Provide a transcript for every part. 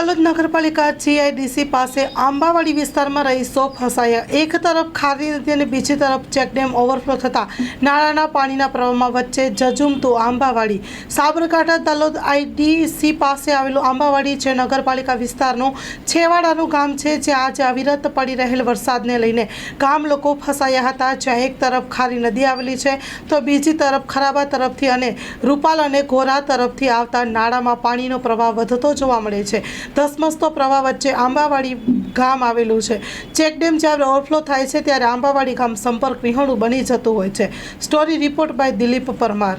તલોદ નગરપાલિકા જીઆઈડીસી પાસે આંબાવાડી વિસ્તારમાં રહીશો ફસાયા. એક તરફ ખારી નદી અને બીજી તરફ ચેકડેમ ઓવરફ્લો થતાં નાળાના પાણીના પ્રવાહમાં વચ્ચે જજુમતું આંબાવાડી. સાબરકાંઠા તલોદ આઈડીસી પાસે આવેલું આંબાવાડી છે નગરપાલિકા વિસ્તારનું છેવાડાનું ગામ છે, જે આજે અવિરત પડી રહેલ વરસાદને લઈને ગામ લોકો ફસાયા હતા. જ્યાં એક તરફ ખારી નદી આવેલી છે, તો બીજી તરફ ખરાબા તરફથી અને રૂપાલ અને ઘોરા તરફથી આવતા નાળામાં પાણીનો પ્રવાહ વધતો જોવા મળે છે. ધસમસતો પ્રવાહ વચ્ચે આંબાવાડી ગામ આવેલું છે. ચેકડેમ જ્યારે ઓવરફ્લો થાય છે ત્યારે આંબાવાડી ગામ સંપર્ક વિહોણું બની જતું હોય છે. Story report by Dilip Parmar.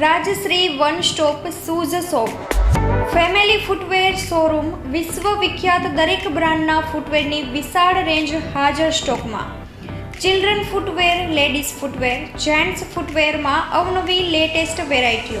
Rajshree one stop shoes shop. Family footwear showroom વિશ્વ વિખ્યાત દરેક બ્રાન્ડના ફૂટવેરની વિશાળ રેન્જ હાજર સ્ટોકમાં. Children footwear, ladies footwear, gents ફૂટવેરમાં અવનવી લેટેસ્ટ વેરાયટીઓ.